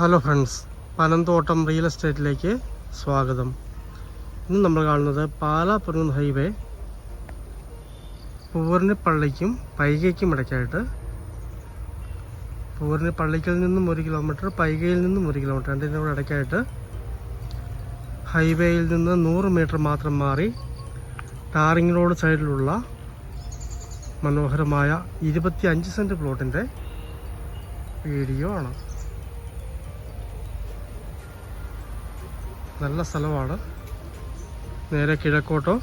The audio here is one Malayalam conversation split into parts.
ഹലോ ഫ്രണ്ട്സ് പനന്തോട്ടം റിയൽ എസ്റ്റേറ്റിലേക്ക് സ്വാഗതം. ഇന്ന് നമ്മൾ കാണുന്നത് പാലാ ഹൈവേ പൂവറിനിപ്പള്ളിക്കും പൈകയ്ക്കും ഇടയ്ക്കായിട്ട്. പൂവർണിപ്പള്ളിക്കിൽ നിന്നും ഒരു കിലോമീറ്റർ പൈകയിൽ നിന്നും ഒരു കിലോമീറ്റർ രണ്ടിന്റെ കൂടെ ഇടയ്ക്കായിട്ട്. ഹൈവേയിൽ നിന്ന് നൂറ് മീറ്റർ മാത്രം മാറി ടാറിംഗ് റോഡ് സൈഡിലുള്ള മനോഹരമായ ഇരുപത്തി അഞ്ച് സെന്റ് പ്ലോട്ടിന്റെ വീഡിയോ ആണ്. നല്ല സ്ഥലമാണ്. നേരെ കിഴക്കോട്ടോ.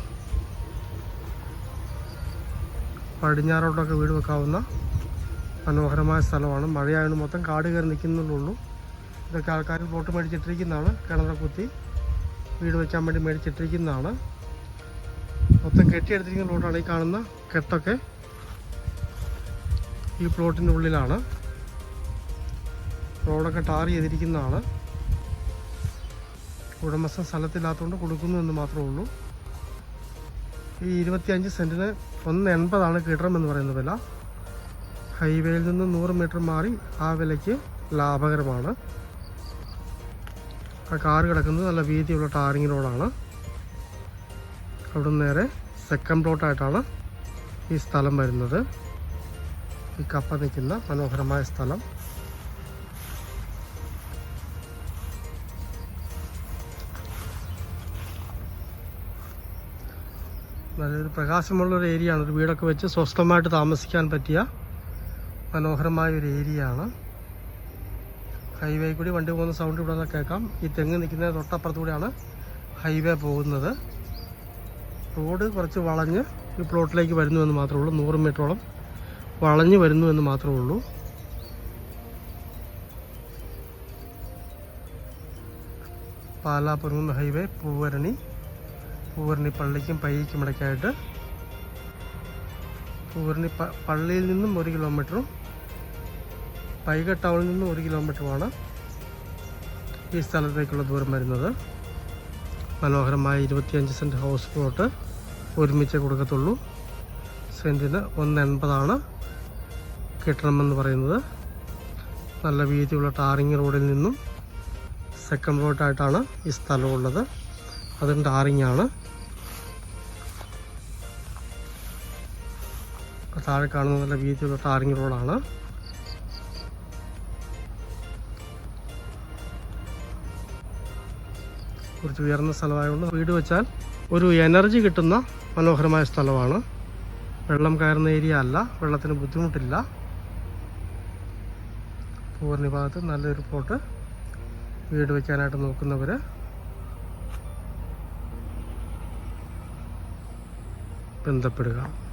പടിഞ്ഞാറോട്ടൊക്കെ വീട് വെക്കാവുന്ന മനോഹരമായ സ്ഥലമാണ്. മഴയായതുകൊണ്ട് മൊത്തം കാട് കയറി നിൽക്കുന്നുള്ളൂ. ഇതൊക്കെ ആൾക്കാർ പ്ലോട്ട് മേടിച്ചിട്ടിരിക്കുന്നതാണ്. കിണറ കുത്തി വീട് വെക്കാൻ വേണ്ടി മേടിച്ചിട്ടിരിക്കുന്നതാണ്. മൊത്തം കെട്ടിയെടുത്തിരിക്കുന്ന പ്ലോട്ടാണ് ഈ കാണുന്ന കെട്ടൊക്കെ. ഈ പ്ലോട്ടിന്റെ ഉള്ളിലാണ്. റോഡൊക്കെ ടാർ ചെയ്തിരിക്കുന്നതാണ്. ഉടമസ്ഥൻ സ്ഥലത്തില്ലാത്തതുകൊണ്ട് കൊടുക്കുന്നു എന്ന് മാത്രമേ ഉള്ളൂ. ഈ ഇരുപത്തിയഞ്ച് സെന്റിന് ഒന്ന് എൺപതാണ് കിട്ടണമെന്ന് പറയുന്ന വില. ഹൈവേയിൽ നിന്ന് നൂറ് മീറ്റർ മാറി ആ വിലയ്ക്ക് ലാഭകരമാണ്. ആ കാർ കിടക്കുന്നത് നല്ല വീതിയുള്ള ടാറിങ് റോഡാണ്. അവിടെ നേരെ സെക്കൻഡ് പ്ലോട്ടായിട്ടാണ് ഈ സ്ഥലം വരുന്നത്. ഈ കപ്പ നിൽക്കുന്ന മനോഹരമായ സ്ഥലം. നല്ലൊരു പ്രകാശമുള്ളൊരു ഏരിയ ആണ്. ഒരു വീടൊക്കെ വെച്ച് സ്വസ്ഥമായിട്ട് താമസിക്കാൻ പറ്റിയ മനോഹരമായ ഒരു ഏരിയ ആണ്. ഹൈവേ കൂടി വണ്ടി പോകുന്ന സൗണ്ട് ഇവിടെ നിന്ന് കേൾക്കാം. ഈ തെങ്ങ് നിൽക്കുന്ന തൊട്ടപ്പുറത്തുകൂടെയാണ് ഹൈവേ പോകുന്നത്. റോഡ് കുറച്ച് വളഞ്ഞ് ഈ പ്ലോട്ടിലേക്ക് വരുന്നു എന്ന് മാത്രമേ ഉള്ളൂ. നൂറ് മീറ്ററോളം വളഞ്ഞ് വരുന്നു എന്ന് മാത്രമേ ഉള്ളൂ. പാലാപുരം ഹൈവേ പൂവരണി പൂവരണി പള്ളിക്കും പയ്യയ്ക്കും ഇടയ്ക്കായിട്ട് പൂവരണി പള്ളിയിൽ നിന്നും ഒരു കിലോമീറ്ററും പൈക ടൗണിൽ നിന്നും ഒരു കിലോമീറ്ററുമാണ് ഈ സ്ഥലത്തേക്കുള്ള ദൂരം വരുന്നത്. മനോഹരമായ ഇരുപത്തിയഞ്ച് സെന്റ് ഹൗസ് പ്ലോട്ട് ഒരുമിച്ച് കൊടുക്കത്തുള്ളൂ. സെന്റിന് ഒന്ന് എൺപതാണ് കിട്ടണമെന്ന് പറയുന്നത്. നല്ല വീതിയുള്ള ടാറിങ് റോഡിൽ നിന്നും സെക്കൻഡ് റോഡായിട്ടാണ് ഈ സ്ഥലമുള്ളത്. അതും ടാറിങ് ആണ് താഴെ കാണുന്ന നല്ല വീതിയുള്ള ടാറിങ് റോഡാണ്. കുറച്ച് ഉയർന്ന സ്ഥലമായതുകൊണ്ട് വീട് വെച്ചാൽ ഒരു എനർജി കിട്ടുന്ന മനോഹരമായ സ്ഥലമാണ്. വെള്ളം കയറുന്ന ഏരിയ അല്ല വെള്ളത്തിന് ബുദ്ധിമുട്ടില്ല. പൂർണി ഭാഗത്ത് നല്ലൊരു പോട്ട് വീട് വയ്ക്കാനായിട്ട് നോക്കുന്നവർ ബന്ധപ്പെടുക.